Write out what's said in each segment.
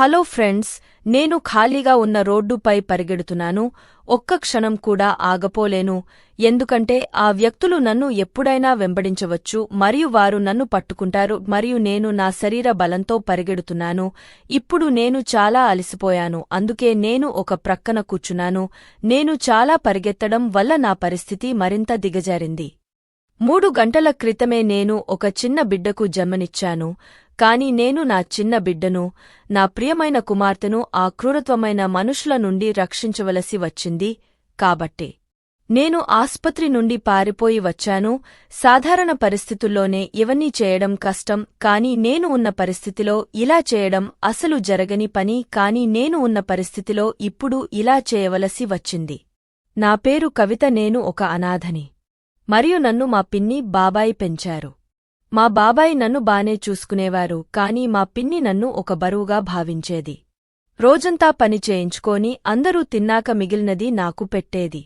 Hello friends నేను ఖాళీగా ఉన్న రోడ్డుపై పరిగెడుతున్నాను. ఒక్క క్షణం కూడా ఆగపోలేను. ఎందుకంటే ఆ వ్యక్తులు నన్ను ఎప్పుడైనా వెంబడించవచ్చు మరియు వారు నన్ను పట్టుకుంటారు మరియు నేను నా శరీర బలంతో పరిగెడుతున్నాను. ఇప్పుడు నేను చాలా అలసిపోయాను అందుకే నేను ఒక ప్రక్కన కూర్చున్నాను. నేను చాలా పరిగెత్తడం వల్ల నా పరిస్థితి మరింత దిగజారింది. మూడు గంటల క్రితమే నేను ఒక చిన్న బిడ్డకు జన్మనిచ్చాను. కాని నేను నా చిన్న బిడ్డను నా ప్రియమైన కుమార్తెను ఆ క్రూరత్వమైన మనుషుల నుండి రక్షించవలసి వచ్చింది కాబట్టే. నేను ఆస్పత్రి నుండి పారిపోయి వచ్చాను. సాధారణ పరిస్థితుల్లోనే ఇవన్నీ చేయడం కష్టం. కాని నేను ఉన్న పరిస్థితిలో ఇలా చేయడం అసలు జరగని పని. కాని నేను ఉన్న పరిస్థితిలో ఇప్పుడు ఇలా చేయవలసి వచ్చింది. నా పేరు కవిత. నేను ఒక అనాథని. మరియు నన్ను మా పిన్ని బాబాయి పెంచారు. మా బాబాయి నన్ను బానే చూసుకునేవారు కాని మా పిన్ని నన్ను ఒక బరువుగా భావించేది. రోజంతా పని చేయించుకొని అందరూ తిన్నాక మిగిలినది నాకు పెట్టేది.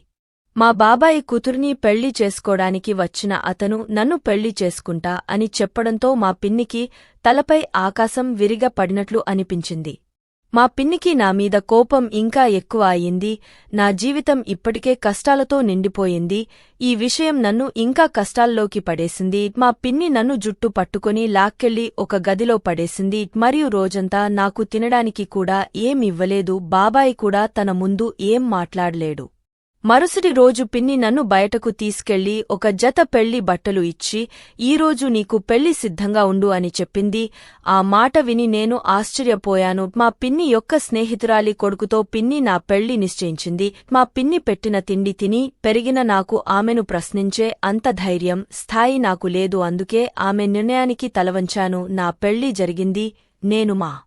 మా బాబాయి కూతుర్ని పెళ్ళి చేసుకోడానికి వచ్చిన అతను నన్ను పెళ్ళి చేసుకుంటా అని చెప్పడంతో మా పిన్నికి తలపై ఆకాశం విరిగ పడినట్లు అనిపించింది. మా పిన్నికి నా మీద కోపం ఇంకా ఎక్కువ అయింది. నా జీవితం ఇప్పటికే కష్టాలతో నిండిపోయింది. ఈ విషయం నన్ను ఇంకా కష్టాల్లోకి పడేసింది. మా పిన్ని నన్ను జుట్టు పట్టుకుని లాక్కెళ్ళి ఒక గదిలో పడేసింది. మరియు రోజంతా నాకు తినడానికి కూడా ఏం ఇవ్వలేదు. బాబాయి కూడా తన ముందు ఏం మాట్లాడలేడు. మరుసటి రోజు పిన్ని నన్ను బయటకు తీసుకెళ్ళి ఒక జత పెళ్ళి బట్టలు ఇచ్చి ఈరోజు నీకు పెళ్ళి సిద్ధంగా ఉండు అని చెప్పింది. ఆ మాట విని నేను ఆశ్చర్యపోయాను. మా పిన్ని యొక్క స్నేహితురాలి కొడుకుతో పిన్ని నా పెళ్ళి నిశ్చయించింది. మా పిన్ని పెట్టిన తిండి తిని పెరిగిన నాకు ఆమెను ప్రశ్నించే అంత ధైర్యం స్థాయి నాకు లేదు అందుకే ఆమె నిర్ణయానికి తలవంచాను. నా పెళ్ళి జరిగింది. నేను మా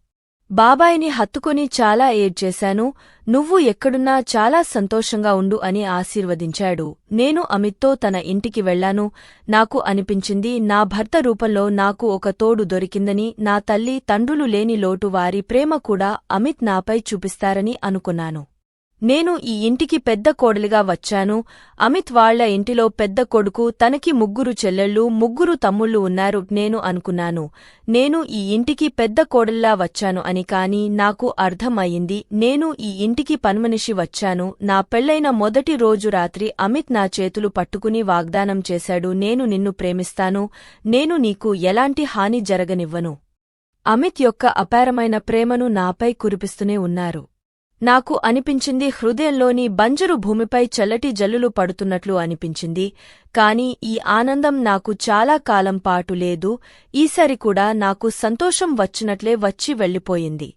బాబాయిని హత్తుకొని చాలా ఏడ్చేశాను. నువ్వు ఎక్కడున్నా చాలా సంతోషంగా ఉండు అని ఆశీర్వదించాడు. నేను అమిత్తో తన ఇంటికి వెళ్ళాను నాకు అనిపించింది నా భర్త రూపంలో నాకు ఒక తోడు దొరికిందని నా తల్లి తండ్రులు లేని లోటు వారి ప్రేమ కూడా అమిత్ నాపై చూపిస్తారని అనుకున్నాను. నేను ఈ ఇంటికి పెద్ద కోడలిగా వచ్చాను. అమిత్ వాళ్ళ ఇంటిలో పెద్ద కొడుకు తనకి ముగ్గురు చెల్లెళ్ళు ముగ్గురు తమ్ముళ్ళు ఉన్నారు నేను అనుకున్నాను. నేను ఈ ఇంటికి పెద్ద కోడల్లా వచ్చాను అని కాని నాకు అర్థమయ్యింది. అయింది నేను ఈ ఇంటికి పన్మనిషి వచ్చాను. నా పెళ్ళైన మొదటి రోజు రాత్రి అమిత్ నా చేతులు పట్టుకుని వాగ్దానం చేశాడు. నేను నిన్ను ప్రేమిస్తాను. నేను నీకు ఎలాంటి హాని జరగనివ్వను. అమిత్ యొక్క అపారమైన ప్రేమను నాపై కురిపిస్తూనే ఉన్నారు. నాకు అనిపించింది హృదయంలోని బంజరు భూమిపై చల్లటి జల్లులు పడుతున్నట్లు అనిపించింది. కాని ఈ ఆనందం నాకు చాలా కాలం పాటు లేదు. ఈసారి కూడా నాకు సంతోషం వచ్చినట్లే వచ్చి వెళ్ళిపోయింది.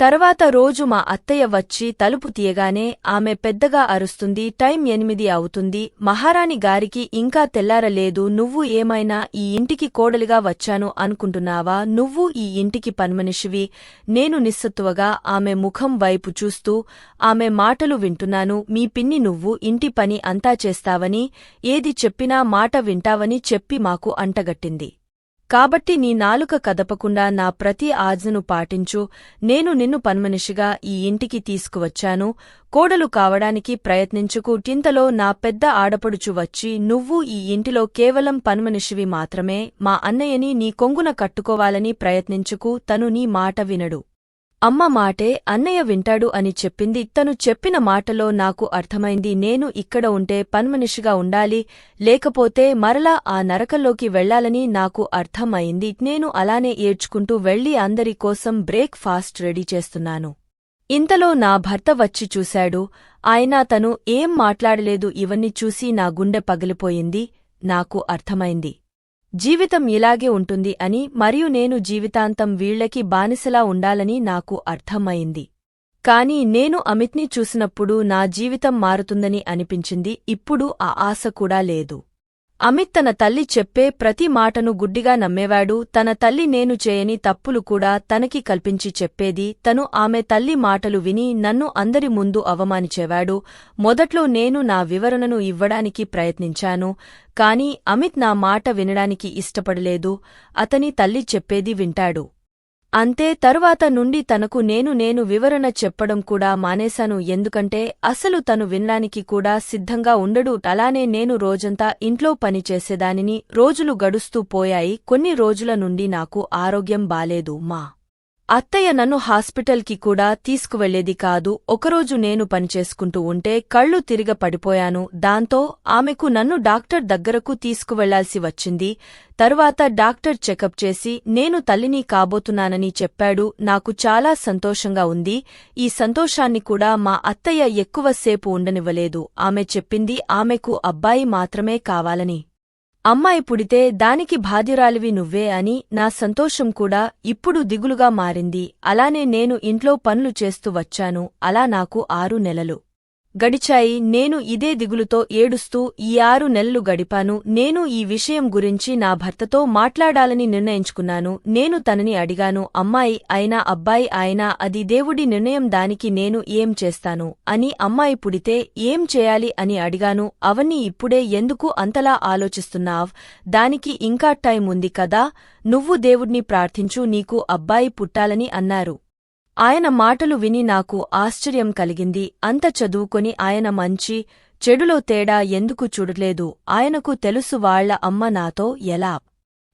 తర్వాత రోజు మా అత్తయ్య వచ్చి తలుపు తీయగానే ఆమె పెద్దగా అరుస్తుంది టైం ఎనిమిది అవుతుంది. మహారాణి గారికి ఇంకా తెల్లారలేదు. నువ్వు ఏమైనా ఈ ఇంటికి కోడలిగా వచ్చాను అనుకుంటున్నావా? నువ్వు ఈ ఇంటికి పన్మనిషివి. నేను నిస్సత్తువగా ఆమె ముఖం వైపు చూస్తూ ఆమె మాటలు వింటున్నాను. మీ పిన్ని నువ్వు ఇంటి పని అంతా చేస్తావని ఏది చెప్పినా మాట వింటావని చెప్పి మాకు అంటగట్టింది. కాబట్టి నీ నాలుక కదపకుండా నా ప్రతి ఆజ్ఞను పాటించు. నేను నిన్ను పన్మనిషిగా ఈ ఇంటికి తీసుకువచ్చాను. కోడలు కావడానికి ప్రయత్నించుకు టింతలో నా పెద్ద ఆడపడుచు వచ్చి నువ్వు ఈ ఇంటిలో కేవలం పన్మనిషివి మాత్రమే. మా అన్నయ్యని నీ కొంగున కట్టుకోవాలని ప్రయత్నించుకు తను నీ మాట వినడు. అమ్మ మాటే అన్నయ్య వింటాడు అని చెప్పింది. తను చెప్పిన మాటలో నాకు అర్థమైంది. నేను ఇక్కడ ఉంటే పన్మనిషిగా ఉండాలి. లేకపోతే మరలా ఆ నరకల్లోకి వెళ్ళాలని నాకు అర్థమైంది. అయింది నేను అలానే ఏడ్చుకుంటూ వెళ్ళి అందరి కోసం బ్రేక్ ఫాస్ట్ రెడీ చేస్తున్నాను. ఇంతలో నా భర్త వచ్చి చూశాడు. ఆయన తను ఏం మాట్లాడలేదు. ఇవన్నీ చూసి నా గుండె పగిలిపోయింది. నాకు అర్థమైంది. జీవితం ఇలాగే ఉంటుంది అని మరియు నేను జీవితాంతం వీళ్ళకి బానిసలా ఉండాలని నాకు అర్థమయింది కాని నేను అమిత్ని చూసినప్పుడు నా జీవితం మారుతుందని అనిపించింది ఇప్పుడు ఆ ఆశ కూడా లేదు. అమిత్ తన తల్లి చెప్పే ప్రతి మాటను గుడ్డిగా నమ్మేవాడు. తన తల్లి నేను చేయని తప్పులు కూడా తనకి కల్పించి చెప్పేది. తను ఆమె తల్లి మాటలు విని నన్ను అందరి ముందు అవమానించేవాడు. మొదట్లో నేను నా వివరణను ఇవ్వడానికి ప్రయత్నించాను. కాని అమిత్ నా మాట వినడానికి ఇష్టపడలేదు. అతని తల్లి చెప్పేది వింటాడు. అంతే తరువాత నుండి తనకు నేను నేను వివరణ చెప్పడం కూడా మానేశాను. ఎందుకంటే అసలు తను వినడానికి కూడా సిద్ధంగా ఉండడు. అలానే నేను రోజంతా ఇంట్లో పనిచేసేదానిని రోజులు గడుస్తూ పోయాయి. కొన్ని రోజుల నుండి నాకు ఆరోగ్యం బాలేదు మా అత్తయ్య నన్ను హాస్పిటల్కి కూడా తీసుకువెళ్ళేది కాదు. ఒకరోజు నేను పనిచేసుకుంటూ ఉంటే కళ్ళు తిరిగ పడిపోయాను. దాంతో ఆమెకు నన్ను డాక్టర్ దగ్గరకు తీసుకువెళ్ళాల్సి వచ్చింది. తరువాత డాక్టర్ చెకప్ చేసి నేను తల్లిని కాబోతున్నానని చెప్పాడు. నాకు చాలా సంతోషంగా ఉంది. ఈ సంతోషాన్ని కూడా మా అత్తయ్య ఎక్కువసేపు ఉండనివ్వలేదు. ఆమె చెప్పింది ఆమెకు అబ్బాయి మాత్రమే కావాలని. అమ్మాయి పుడితే దానికి బాధ్యురాలివి నువ్వే అని నా సంతోషం కూడా ఇప్పుడు దిగులుగా మారింది. అలానే నేను ఇంట్లో పనులు చేస్తూ వచ్చాను. అలా నాకు ఆరు నెలలు. గడిచాయి నేను ఇదే దిగులుతో ఏడుస్తూ ఈ ఆరు నెలలు గడిపాను. నేను ఈ విషయం గురించి నా భర్తతో మాట్లాడాలని నిర్ణయించుకున్నాను. నేను తనని అడిగాను అమ్మాయి అయినా అబ్బాయి అయినా అది దేవుడి నిర్ణయం దానికి నేను ఏం చేస్తాను? అని అమ్మాయి పుడితే ఏం చేయాలి? అని అడిగాను. అవన్నీ ఇప్పుడే ఎందుకు అంతలా ఆలోచిస్తున్నావ్? దానికి ఇంకా టైం ఉంది కదా. నువ్వు దేవుడ్ని ప్రార్థించు నీకు అబ్బాయి పుట్టాలని అన్నారు. ఆయన మాటలు విని నాకు ఆశ్చర్యం కలిగింది. అంత చదువుకొని ఆయన మంచి చెడులో తేడా ఎందుకు చూడలేదు? ఆయనకు తెలుసు వాళ్ళ అమ్మ నాతో ఎలా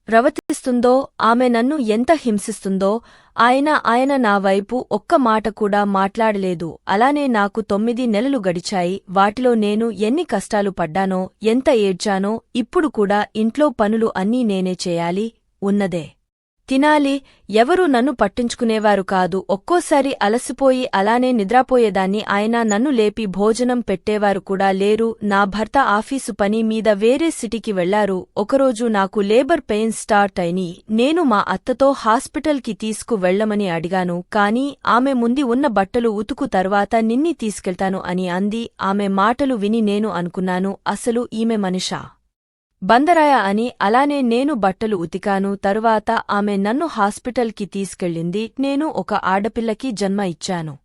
ప్రవర్తిస్తుందో ఆమె నన్ను ఎంత హింసిస్తుందో ఆయన ఆయన నా వైపు ఒక్క మాట కూడా మాట్లాడలేదు. అలానే నాకు తొమ్మిది నెలలు గడిచాయి. వాటిలో నేను ఎన్ని కష్టాలు పడ్డానో ఎంత ఏడ్చానో ఇప్పుడు కూడా ఇంట్లో పనులు అన్నీ నేనే చేయాలి ఉన్నదే. తినాలి ఎవరూ నన్ను పట్టించుకునేవారు కాదు. ఒక్కోసారి అలసిపోయి అలానే నిద్రాపోయేదాన్ని. ఆయన నన్ను లేపి భోజనం పెట్టేవారు కూడా లేరు. నా భర్త ఆఫీసు పని మీద వేరే సిటీకి వెళ్ళారు. ఒకరోజు నాకు లేబర్ పెయిన్ స్టార్ట్ అయిని నేను మా అత్తతో హాస్పిటల్కి తీసుకు వెళ్ళమని అడిగాను. కాని ఆమె ముందు ఉన్న బట్టలు ఉతుకు తర్వాత నిన్ని తీసుకెళ్తాను అని అంది. ఆమె మాటలు విని నేను అనుకున్నాను. అసలు ఈమె మనిషా? బందరాయ అని అలానే నేను బట్టలు ఉతికాను. తరువాత ఆమె నన్ను హాస్పిటల్కి తీసుకెళ్ళింది. నేను ఒక ఆడపిల్లకి జన్మ ఇచ్చాను.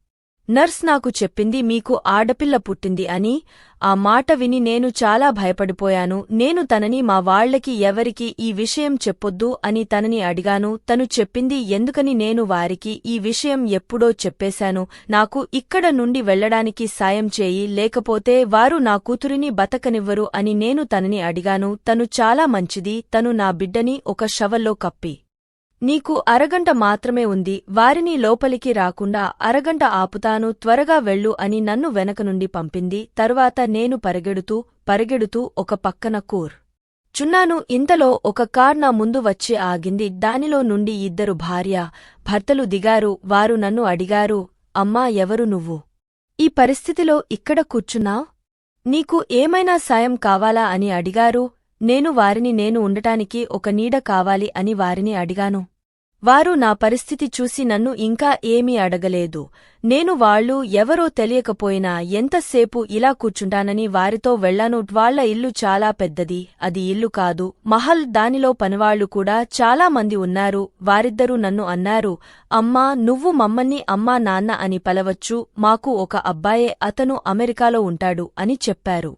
నర్స్ నాకు చెప్పింది మీకు ఆడపిల్ల పుట్టింది అని. ఆ మాట విని నేను చాలా భయపడిపోయాను. నేను తనని మా వాళ్ళకి ఎవరికి ఈ విషయం చెప్పొద్దు అని తనని అడిగాను. తను చెప్పింది ఎందుకని నేను వారికి ఈ విషయం ఎప్పుడో చెప్పేశాను. నాకు ఇక్కడ నుండి వెళ్ళడానికి సాయం చేయి లేకపోతే వారు నా కూతురిని బతకనివ్వరు అని నేను తనని అడిగాను. తను చాలా మంచిది. తను నా బిడ్డని ఒక షవల్లో కప్పి. నీకు అరగంట మాత్రమే ఉంది వారిని లోపలికి రాకుండా అరగంట ఆపుతాను త్వరగా వెళ్ళు అని నన్ను వెనక నుండి పంపింది. తరువాత నేను పరిగెడుతూ పరిగెడుతూ ఒక పక్కన కూర్. చున్నాను ఇంతలో ఒక కార్ నా ముందు వచ్చి ఆగింది. దానిలో నుండి ఇద్దరు భార్య భర్తలు దిగారు వారు నన్ను అడిగారు అమ్మా ఎవరు నువ్వు? ఈ పరిస్థితిలో ఇక్కడ కూర్చున్నావ్? నీకు ఏమైనా సాయం కావాలా? అని అడిగారు. నేను వారిని నేను ఉండటానికి ఒక నీడ కావాలి అని వారిని అడిగాను. వారు నా పరిస్థితి చూసి నన్ను ఇంకా ఏమీ అడగలేదు. నేను వాళ్ళు ఎవరో తెలియకపోయినా ఎంతసేపు ఇలా కూర్చుంటానని వారితో వెళ్ళాను వాళ్ళ ఇల్లు చాలా పెద్దది అది ఇల్లు కాదు. మహల్ దానిలో పనివాళ్ళు కూడా చాలా మంది ఉన్నారు. వారిద్దరూ నన్ను అన్నారు అమ్మా నువ్వు మమ్మల్ని అమ్మా నాన్న అని పలవచ్చు. మాకు ఒక అబ్బాయే అతను అమెరికాలో ఉంటాడు అని చెప్పారు.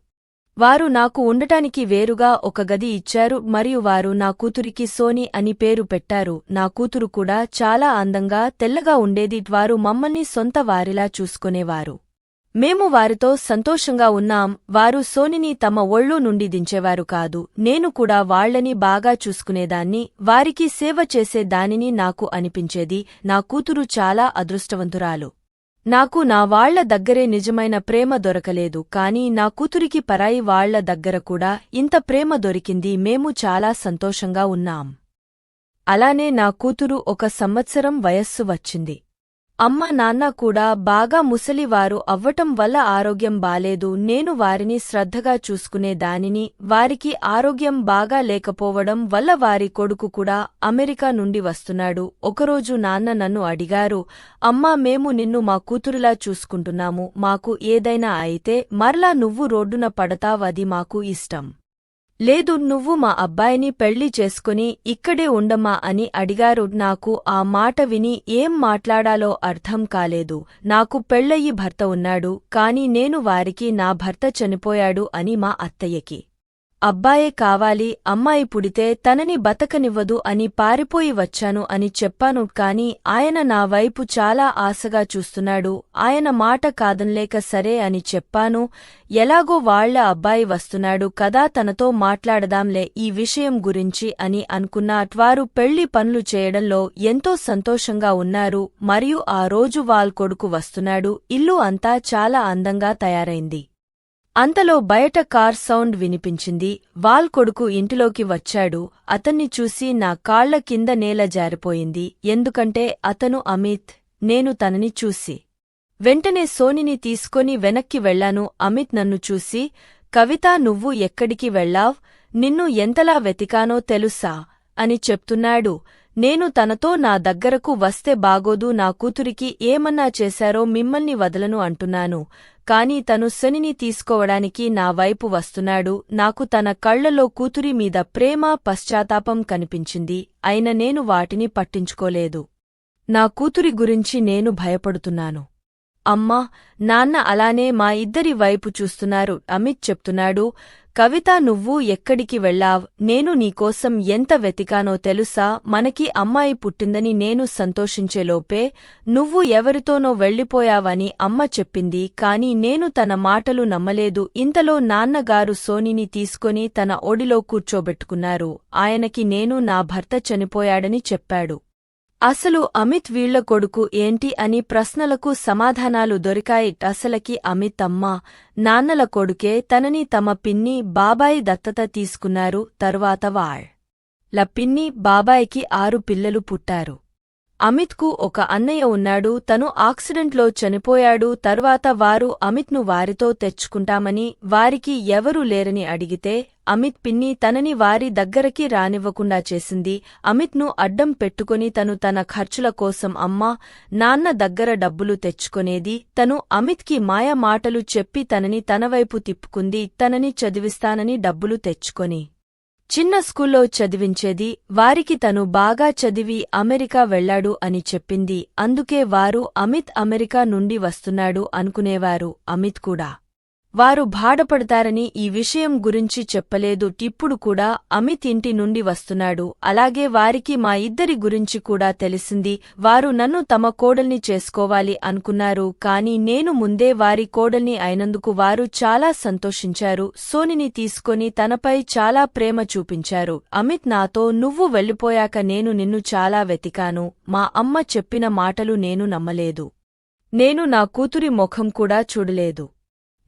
వారు నాకు ఉండటానికి వేరుగా ఒక గది ఇచ్చారు మరియు వారు నా కూతురికి సోని అని పేరు పెట్టారు. నా కూతురు కూడా చాలా అందంగా తెల్లగా ఉండేది వారు మమ్మల్ని సొంత వారిలా చూసుకునేవారు. మేము వారితో సంతోషంగా ఉన్నాం వారు సోనిని తమ ఒళ్ళు నుండి దించేవారు కాదు నేను కూడా వాళ్ళని బాగా చూసుకునేదాన్ని వారికి సేవ చేసే దానిని నాకు అనిపించేది నా కూతురు చాలా అదృష్టవంతురాలు. నాకు నా వాళ్ళ దగ్గరే నిజమైన ప్రేమ దొరకలేదు కాని నా కూతురికి పరాయి వాళ్ళ దగ్గర కూడా ఇంత ప్రేమ దొరికింది మేము చాలా సంతోషంగా ఉన్నాం. అలానే నా కూతురు ఒక సంవత్సరం వయస్సు వచ్చింది. అమ్మ నాన్న కూడా బాగా ముసలివారు అవ్వటం వల్ల ఆరోగ్యం బాలేదు. నేను వారిని శ్రద్ధగా చూసుకునే దానిని వారికి ఆరోగ్యం బాగా లేకపోవడం వల్ల వారి కొడుకు కూడా అమెరికా నుండి వస్తున్నాడు. ఒకరోజు నాన్న నన్ను అడిగారు అమ్మా మేము నిన్ను మా కూతురులా చూసుకుంటున్నాము. మాకు ఏదైనా అయితే మరలా నువ్వు రోడ్డున పడతావది మాకు ఇష్టం. లేదు నువ్వు మా అబ్బాయిని పెళ్ళి చేసుకుని ఇక్కడే ఉండమ్మా అని అడిగారు. నాకు ఆ మాట విని ఏం మాట్లాడాలో అర్థం కాలేదు. నాకు పెళ్ళయ్యి భర్త ఉన్నాడు కాని నేను వారికి నా భర్త చనిపోయాడు అని మా అత్తయ్యకి అబ్బాయే కావాలి అమ్మాయి పుడితే తనని బతకనివ్వదు అని పారిపోయి వచ్చాను అని చెప్పాను కాని ఆయన నా వైపు చాలా ఆశగా చూస్తున్నాడు. ఆయన మాట కాదనలేక సరే అని చెప్పాను. ఎలాగో వాళ్ళ అబ్బాయి వస్తున్నాడు కదా తనతో మాట్లాడదాంలే ఈ విషయం గురించి అని అనుకున్న అట్వారు పెళ్ళి పనులు చేయడంలో ఎంతో సంతోషంగా ఉన్నారు. మరియు ఆ రోజు వాల్ కొడుకు వస్తున్నాడు. ఇల్లు అంతా చాలా అందంగా తయారైంది. అంతలో బయట కార్ సౌండ్ వినిపించింది. వాల్ కొడుకు ఇంటిలోకి వచ్చాడు. అతన్ని చూసి నా కాళ్ళ కింద నేల జారిపోయింది. ఎందుకంటే అతను అమిత్. నేను తనని చూసి. వెంటనే సోనిని తీసుకొని వెనక్కి వెళ్ళాను అమిత్ నన్ను చూసి కవిత నువ్వు ఎక్కడికి వెళ్ళావ్ నిన్ను ఎంతలా వెతికానో తెలుసా? అని చెప్తున్నాడు. నేను తనతో నా దగ్గరకు వస్తే బాగోదు నా కూతురికి ఏమన్నా చేశారో మిమ్మల్ని వదలను అంటున్నాను. కాని తను శనిని తీసుకోవడానికి నా వైపు వస్తున్నాడు. నాకు తన కళ్ళలో కూతురి మీద ప్రేమ పశ్చాత్తాపం కనిపించింది. అయిన నేను వాటిని పట్టించుకోలేదు. నా కూతురి గురించి నేను భయపడుతున్నాను. అమ్మా నాన్న అలానే మా ఇద్దరి వైపు చూస్తున్నారు. అమిత్ చెప్తున్నాడు కవిత నువ్వు ఎక్కడికి వెళ్ళావ్? నేను నీకోసం ఎంత వెతికానో తెలుసా? మనకి అమ్మాయి పుట్టిందని నేను సంతోషించేలోపే నువ్వు ఎవరితోనో వెళ్ళిపోయావని అమ్మ చెప్పింది. కాని నేను తన మాటలు నమ్మలేదు. ఇంతలో నాన్నగారు సోనిని తీసుకొని తన ఒడిలో కూర్చోబెట్టుకున్నారు. ఆయనకి నేను నా భర్త చనిపోయాడని చెప్పాడు. అసలు అమిత్ వీళ్ళ కొడుకు ఏంటి అని ప్రశ్నలకు సమాధానాలు దొరికాయి అసలకి అమిత్ అమ్మ నాన్నల కొడుకే తనని తమ పిన్ని బాబాయి దత్తత తీసుకున్నారు తరువాత వాళ్. ల పిన్ని బాబాయికి ఆరు పిల్లలు పుట్టారు. అమిత్కు ఒక అన్నయ్య ఉన్నాడు. తను ఆక్సిడెంట్లో చనిపోయాడు. తర్వాత వారు అమిత్ను వారితో తెచ్చుకుంటామని వారికి ఎవరూ లేరని అడిగితే అమిత్ పిన్ని తనని వారి దగ్గరకి రానివ్వకుండా చేసింది. అమిత్ను అడ్డం పెట్టుకుని తను తన ఖర్చుల కోసం అమ్మా నాన్న దగ్గర డబ్బులు తెచ్చుకొనేది తను అమిత్కి మాయమాటలు చెప్పి తనని తనవైపు తిప్పుకుంది తనని చదివిస్తానని డబ్బులు తెచ్చుకొని. చిన్న స్కూల్లో చదివించేది వారికి తను బాగా చదివి అమెరికా వెళ్ళాడు అని చెప్పింది. అందుకే వారు అమిత్ అమెరికా నుండి వస్తున్నాడు అనుకునేవారు. అమిత్ కూడా వారు బాధపడతారని ఈ విషయం గురించి చెప్పలేదు. ఇప్పుడు కూడా అమిత్ ఇంటి నుండి వస్తున్నాడు. అలాగే వారికి మా ఇద్దరి గురించి కూడా తెలిసింది. వారు నన్ను తమ కోడల్ని చేసుకోవాలి అనుకున్నారు. కాని నేను ముందే వారి కోడల్ని అయినందుకు వారు చాలా సంతోషించారు. సోనిని తీసుకొని తనపై చాలా ప్రేమ చూపించారు. అమిత్ నాతో నువ్వు వెళ్ళిపోయాక నేను నిన్ను చాలా వెతికాను. మా అమ్మ చెప్పిన మాటలు నేను నమ్మలేదు. నేను నా కూతురి ముఖం కూడా చూడలేదు.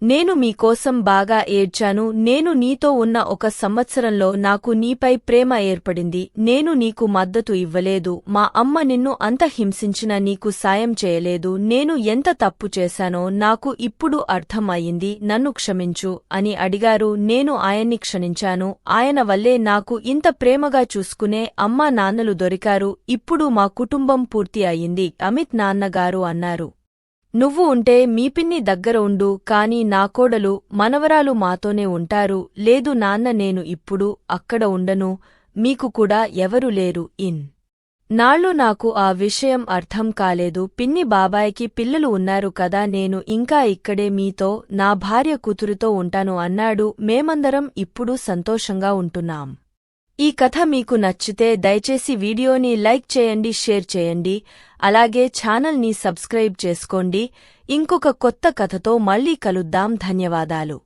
నేను మీకోసం బాగా ఏడ్చాను. నేను నీతో ఉన్న ఒక సంవత్సరంలో నాకు నీపై ప్రేమ ఏర్పడింది. నేను నీకు మద్దతు ఇవ్వలేదు. మా అమ్మ నిన్ను అంత హింసించిన నీకు సాయం చేయలేదు. నేను ఎంత తప్పు చేశానో నాకు ఇప్పుడు అర్థం అయింది నన్ను క్షమించు అని అడిగారు. నేను ఆయన్ని క్షణించాను ఆయన వల్లే నాకు ఇంత ప్రేమగా చూసుకునే అమ్మా నాన్నలు దొరికారు. ఇప్పుడు మా కుటుంబం పూర్తి అయింది అమిత్ నాన్నగారు అన్నారు. నువ్వు ఉంటే మీ పిన్ని దగ్గర ఉండు కాని నా కోడలు మనవరాలు మాతోనే ఉంటారు. లేదు నాన్న నేను ఇప్పుడు అక్కడ ఉండను. మీకు కూడా ఎవరు లేరు. ఇన్. నాళ్ళు నాకు ఆ విషయం అర్థం కాలేదు. పిన్ని బాబాయికి పిల్లలు ఉన్నారు కదా నేను ఇంకా ఇక్కడే మీతో నా భార్య కూతురుతో ఉంటాను అన్నాడు. మేమందరం ఇప్పుడు సంతోషంగా ఉంటున్నాం. ఈ కథ మీకు నచ్చితే దయచేసి వీడియోని లైక్ చేయండి షేర్ చేయండి. అలాగే ఛానల్ని సబ్స్క్రైబ్ చేసుకోండి. ఇంకొక కొత్త కథతో మళ్ళీ కలుద్దాం. ధన్యవాదాలు.